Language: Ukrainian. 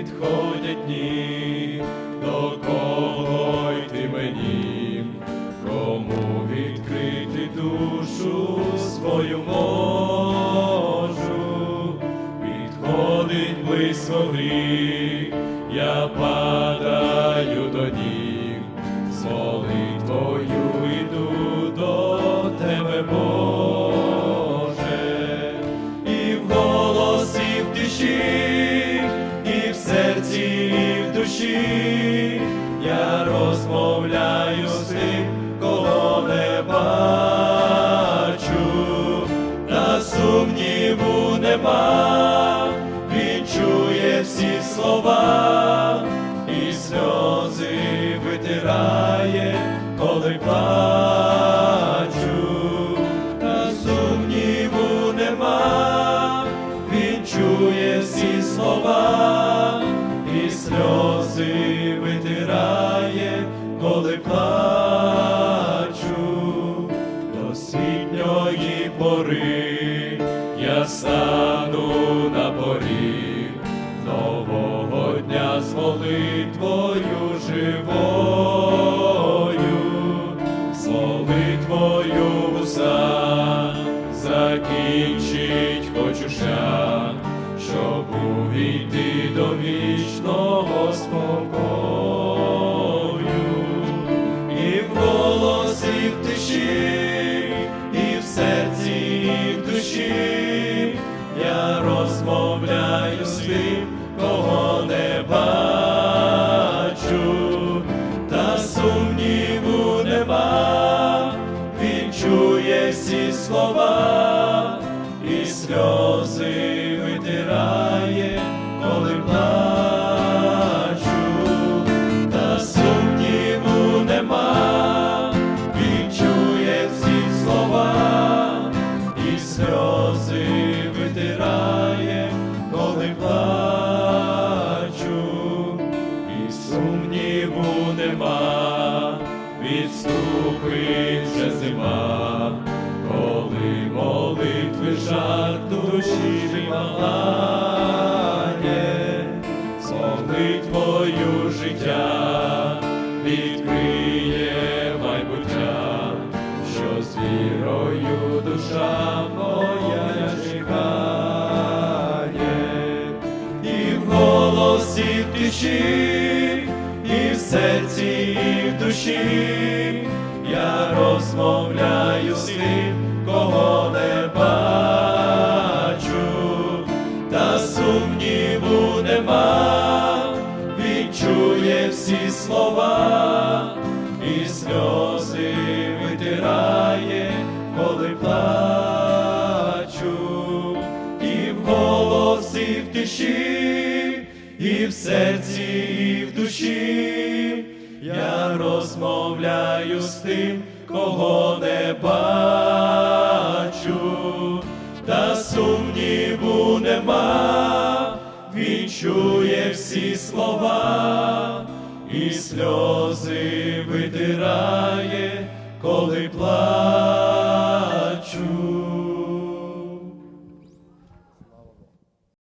приходять дні, до кого йти мені, кому відкрити душу свою можу, підходить близько гріх, я падаю до ніг, з молитвою йду до тебе, Боже, і в голосі в тиші, душі, я розмовляю з тим, кого не бачу, та сумніву нема, він чує всі слова, і сльози витирає, коли тим, кого не бачу, та сумніву нема, він чує всі слова, відступить вже зима, коли молитви жар душі палає, з молитвою життя відкриє майбуття, що з вірою душа моя чекає, і в голосі тиші, серці, і в душі, я розмовляю з тим, кого не бачу, та сумніву нема, він чує всі слова, і сльози витирає, коли плачу, і в голосі в тиші, і в серці, і в душі, я розмовляю з тим, кого не бачу, та сумніву нема, він чує всі слова, і сльози витирає, коли плачу.